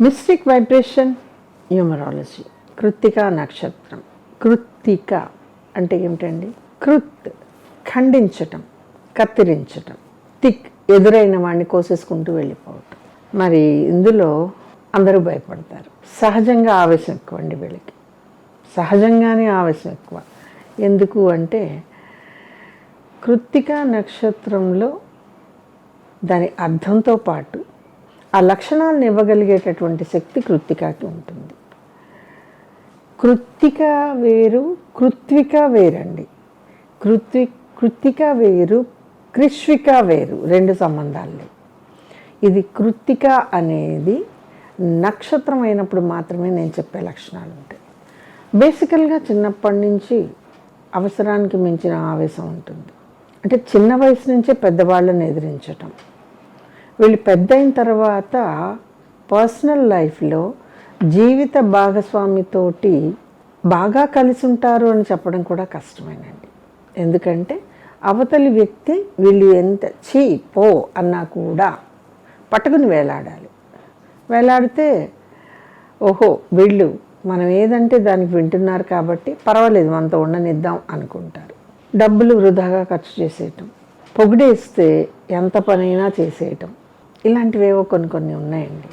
Mystic vibration numerology Krittika నక్షత్రం కృత్తిక అంటే ఏమిటండి? కృత్ ఖండించటం కత్తిరించటం. తిక్ ఎదురైన వాడిని కోసేసుకుంటూ వెళ్ళిపోవటం. మరి ఇందులో అందరూ భయపడతారు. సహజంగా ఆవేశం ఎక్కువ అండి వీళ్ళకి. సహజంగానే ఆవేశం ఎక్కువ. ఎందుకు అంటే కృత్తిక నక్షత్రంలో దాని అర్థంతో పాటు ఆ లక్షణాలను ఇవ్వగలిగేటటువంటి శక్తి కృత్తికకి ఉంటుంది. కృత్తిక వేరు కృత్విక వేరండి. కృత్వి కృత్తిక వేరు కృష్విక వేరు రెండు సంబంధాలు. ఇది కృత్తిక అనేది నక్షత్రం అయినప్పుడు మాత్రమే నేను చెప్పే లక్షణాలు ఉంటాయి. బేసికల్గా చిన్నప్పటి నుంచి అవసరానికి మించిన ఆవేశం ఉంటుంది. అంటే చిన్న వయసు నుంచే పెద్దవాళ్ళని ఎదిరించటం. వీళ్ళు పెద్ద అయిన తర్వాత పర్సనల్ లైఫ్లో జీవిత భాగస్వామితోటి బాగా కలిసి ఉంటారు అని చెప్పడం కూడా కష్టమేనండి. ఎందుకంటే అవతలి వ్యక్తి వీళ్ళు ఎంత చీ పో అన్నా కూడా పట్టుకుని వేలాడాలి. వేలాడితే ఓహో వీళ్ళు మనం ఏదంటే దానికి వింటున్నారు కాబట్టి పర్వాలేదు మనతో ఉండనిద్దాం అనుకుంటారు. డబ్బులు వృధాగా ఖర్చు చేసేయటం పొగిడేస్తే ఎంత పనైనా చేసేయటం. ఇలాంటివేవో కొన్ని కొన్ని ఉన్నాయండి.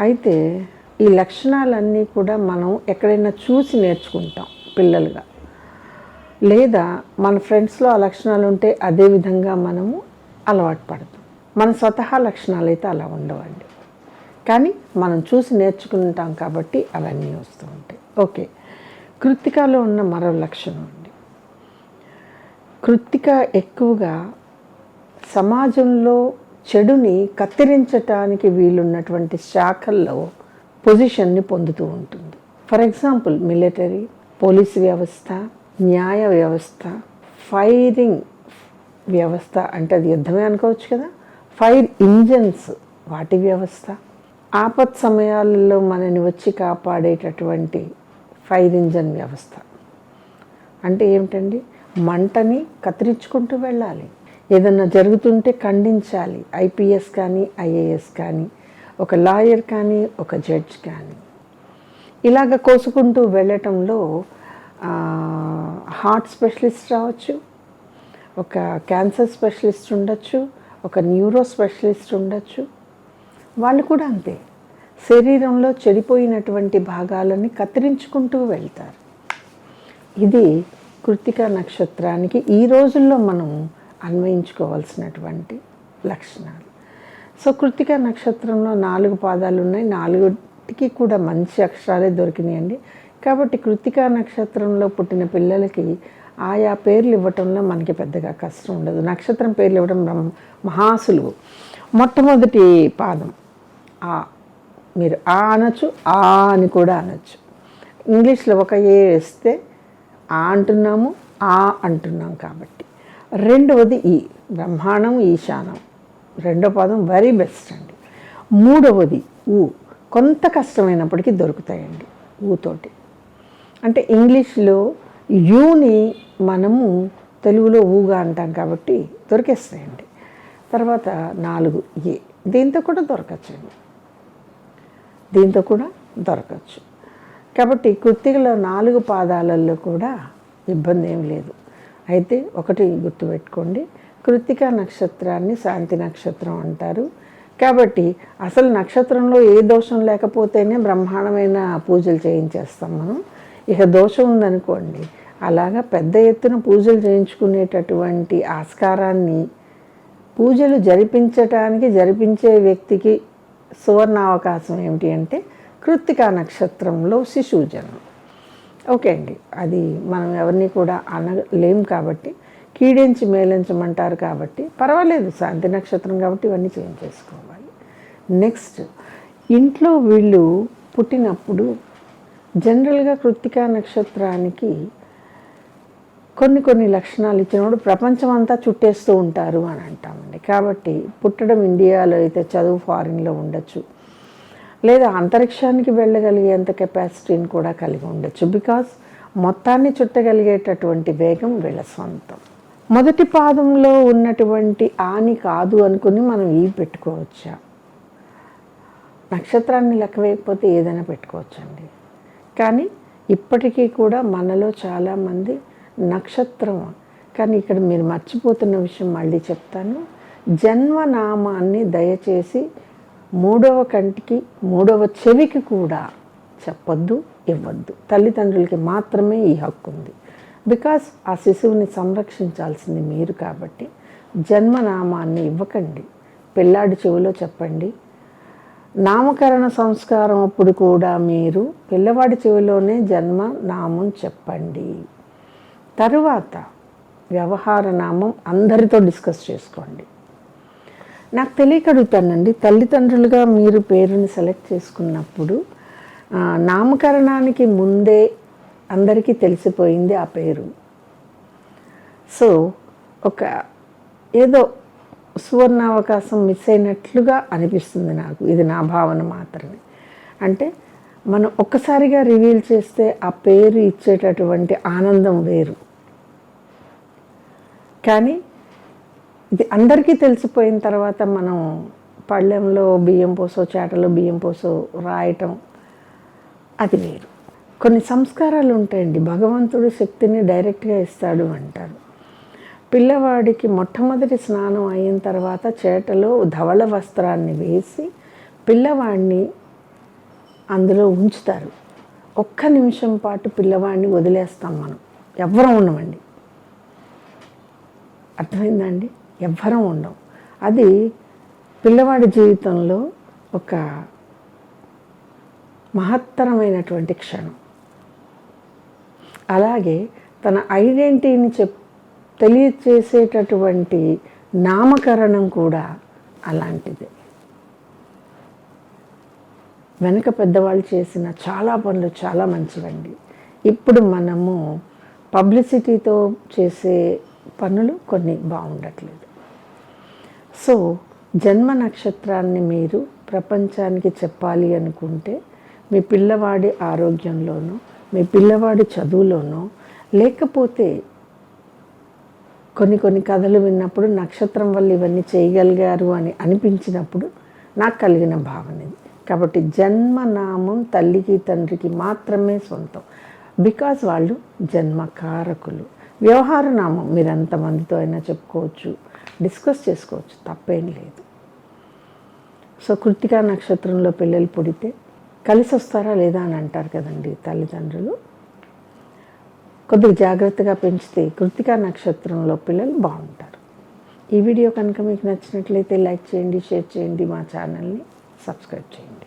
అయితే ఈ లక్షణాలన్నీ కూడా మనం ఎక్కడైనా చూసి నేర్చుకుంటాం పిల్లలుగా. లేదా మన ఫ్రెండ్స్లో ఆ లక్షణాలు ఉంటే అదే విధంగా మనము అలవాటు పడతాం. మన స్వతహా లక్షణాలు అయితే అలా ఉండవండి. కానీ మనం చూసి నేర్చుకుంటాం కాబట్టి అవన్నీ వస్తూ ఉంటాయి. ఓకే. కృత్తికలో ఉన్న మరో లక్షణం అండి. కృత్తిక ఎక్కువగా సమాజంలో చెడుని కత్తిరించటానికి వీలున్నటువంటి శాఖల్లో పొజిషన్ని పొందుతూ ఉంటుంది. ఫర్ ఎగ్జాంపుల్ మిలిటరీ పోలీస్ వ్యవస్థ న్యాయ వ్యవస్థ ఫైరింగ్ వ్యవస్థ అంటే అది యుద్ధమే అనుకోవచ్చు కదా? ఫైర్ ఇంజన్స్ వాటి వ్యవస్థ. ఆపత్ సమయాలలో మనని వచ్చి కాపాడేటటువంటి ఫైర్ ఇంజన్ వ్యవస్థ. అంటే ఏమిటండి? మంటని కత్తిరించుకుంటూ వెళ్ళాలి. ఏదన్నా జరుగుతుంటే ఖండించాలి. ఐపీఎస్ కానీ ఐఏఎస్ కానీ ఒక లాయర్ కానీ ఒక జడ్జ్ కానీ. ఇలాగ కోసుకుంటూ వెళ్ళటంలో హార్ట్ స్పెషలిస్ట్ రావచ్చు ఒక క్యాన్సర్ స్పెషలిస్ట్ ఉండొచ్చు ఒక న్యూరో స్పెషలిస్ట్ ఉండొచ్చు. వాళ్ళు కూడా అంతే. శరీరంలో చెడిపోయినటువంటి భాగాలని కత్తిరించుకుంటూ వెళ్తారు. ఇది కృతిక నక్షత్రానికి ఈ రోజుల్లో మనం అన్వయించుకోవాల్సినటువంటి లక్షణాలు. సో కృతిక నక్షత్రంలో నాలుగు పాదాలు ఉన్నాయి నాలుగుటికి కూడా మంచి అక్షరాలే దొరికినాయండి. కాబట్టి కృతిక నక్షత్రంలో పుట్టిన పిల్లలకి ఆయా పేర్లు ఇవ్వటంలో మనకి పెద్దగా కష్టం ఉండదు. నక్షత్రం పేర్లు ఇవ్వడం మహా మహాసులువు. మొట్టమొదటి పాదం ఆ మీరు ఆ అనొచ్చు ఆ అని కూడా అనొచ్చు. ఇంగ్లీష్లో ఒక ఏ వేస్తే ఆ అంటున్నాము ఆ అంటున్నాం కాబట్టి. రెండవది ఈ బ్రహ్మాండం ఈశానం. రెండో పదం వెరీ బెస్ట్ అండి. మూడవది ఊ. కొంత కష్టమైనప్పటికీ దొరుకుతాయండి ఊతోటి అంటే ఇంగ్లీష్లో యూని మనము తెలుగులో ఊగా అంటాం కాబట్టి దొరికేస్తాయండి. తర్వాత నాలుగు ఏ. దీంతో కూడా దొరకచ్చండి. దీంతో కూడా దొరకచ్చు. కాబట్టి కుర్తిగలో నాలుగు పాదాలలో కూడా ఇబ్బంది ఏం లేదు. అయితే ఒకటి గుర్తుపెట్టుకోండి. కృత్తిక నక్షత్రాన్ని శాంతి నక్షత్రం అంటారు. కాబట్టి అసలు నక్షత్రంలో ఏ దోషం లేకపోతేనే బ్రహ్మాండమైన పూజలు చేయించేస్తాం మనం. ఇక దోషం ఉందనుకోండి. అలాగా పెద్ద ఎత్తున పూజలు చేయించుకునేటటువంటి ఆస్కారాన్ని పూజలు జరిపించటానికి జరిపించే వ్యక్తికి సువర్ణ అవకాశం ఏమిటి అంటే కృత్తికా నక్షత్రంలో శిశువు జన్మ. ఓకే అండి. అది మనం ఎవరిని కూడా అనలేం కాబట్టి కీడించి మేలించమంటారు కాబట్టి పర్వాలేదు. శాంతి నక్షత్రం కాబట్టి ఇవన్నీ చేంజ్ చేసుకోవాలి. నెక్స్ట్ ఇంట్లో వీళ్ళు పుట్టినప్పుడు జనరల్గా కృత్తికా నక్షత్రానికి కొన్ని కొన్ని లక్షణాలు ఇచ్చినప్పుడు ప్రపంచం అంతా చుట్టేస్తూ ఉంటారు అని అంటామండి. కాబట్టి పుట్టడం ఇండియాలో అయితే చదువు ఫారిన్లో ఉండొచ్చు. లేదా అంతరిక్షానికి వెళ్ళగలిగేంత కెపాసిటీని కూడా కలిగి ఉండొచ్చు. బికాస్ మొత్తాన్ని చుట్టగలిగేటటువంటి వేగం వీళ్ళ సొంతం. మొదటి పాదంలో ఉన్నటువంటి ఆని కాదు అనుకుని మనం ఈ పెట్టుకోవచ్చా? నక్షత్రాన్ని లెక్క వేయకపోతే ఏదైనా పెట్టుకోవచ్చండి. కానీ ఇప్పటికీ కూడా మనలో చాలామంది నక్షత్రం. కానీ ఇక్కడ మీరు మర్చిపోతున్న విషయం మళ్ళీ చెప్తాను. జన్మనామాన్ని దయచేసి మూడవ కంటికి మూడవ చెవికి కూడా చెప్పొద్దు ఇవ్వద్దు. తల్లిదండ్రులకి మాత్రమే ఈ హక్కు ఉంది. బికాస్ ఆ శిశువుని సంరక్షించాల్సింది మీరు కాబట్టి జన్మనామాన్ని ఇవ్వకండి. పిల్లాడి చెవిలో చెప్పండి. నామకరణ సంస్కారం అప్పుడు కూడా మీరు పిల్లవాడి చెవిలోనే జన్మ నామం చెప్పండి. తరువాత వ్యవహార నామం అందరితో డిస్కస్ చేసుకోండి. నాకు తెలియక అడుగుతానండి. తల్లిదండ్రులుగా మీరు పేరుని సెలెక్ట్ చేసుకున్నప్పుడు నామకరణానికి ముందే అందరికీ తెలిసిపోయింది ఆ పేరు. సో ఒక ఏదో సువర్ణ అవకాశం మిస్ అయినట్లుగా అనిపిస్తుంది నాకు. ఇది నా భావన మాత్రమే. అంటే మనం ఒక్కసారిగా రివీల్ చేస్తే ఆ పేరు ఇచ్చేటటువంటి ఆనందం వేరు. కానీ ఇది అందరికీ తెలిసిపోయిన తర్వాత మనం పళ్ళెంలో బియ్యం పోసో చేటలో బియ్యం పోసో రాయటం అది వేరు. కొన్ని సంస్కారాలు ఉంటాయండి. భగవంతుడు శక్తిని డైరెక్ట్గా ఇస్తాడు అంటారు. పిల్లవాడికి మొట్టమొదటి స్నానం అయిన తర్వాత చేటలో ధవళ వస్త్రాన్ని వేసి పిల్లవాడిని అందులో ఉంచుతారు. ఒక్క నిమిషం పాటు పిల్లవాడిని వదిలేస్తాం మనం. ఎవరం ఉండమండి. అర్థమైందండి ఎవ్వరం ఉండం. అది పిల్లవాడి జీవితంలో ఒక మహత్తరమైనటువంటి క్షణం. అలాగే తన ఐడెంటిటీని చెప్ తెలియచేసేటటువంటి నామకరణం కూడా అలాంటిదే. వెనక పెద్దవాళ్ళు చేసిన చాలా పనులు చాలా మంచివండి. ఇప్పుడు మనము పబ్లిసిటీతో చేసే పనులు కొన్ని బాగుండట్లేదు. సో జన్మ నక్షత్రాన్ని మీరు ప్రపంచానికి చెప్పాలి అనుకుంటే మీ పిల్లవాడి ఆరోగ్యంలోనూ మీ పిల్లవాడి చదువులోనో లేకపోతే కొన్ని కొన్ని కథలు విన్నప్పుడు నక్షత్రం వల్ల ఇవన్నీ చేయగలిగారు అని అనిపించినప్పుడు నాకు కలిగిన భావన ఇది. కాబట్టి జన్మనామం తల్లికి తండ్రికి మాత్రమే సొంతం. బికాజ్ వాళ్ళు జన్మకారకులు. వ్యవహార నామం మీరు ఎంతమందితో అయినా చెప్పుకోవచ్చు డిస్కస్ చేసుకోవచ్చు తప్పేం లేదు. సో కృతికా నక్షత్రంలో పిల్లలు పుడితే కలిసి వస్తారా లేదా అని అంటారు కదండి తల్లిదండ్రులు. కొద్దిగా జాగ్రత్తగా పెంచితే కృతికా నక్షత్రంలో పిల్లలు బాగుంటారు. ఈ వీడియో కనుక మీకు నచ్చినట్లయితే లైక్ చేయండి షేర్ చేయండి మా ఛానల్ని సబ్స్క్రైబ్ చేయండి.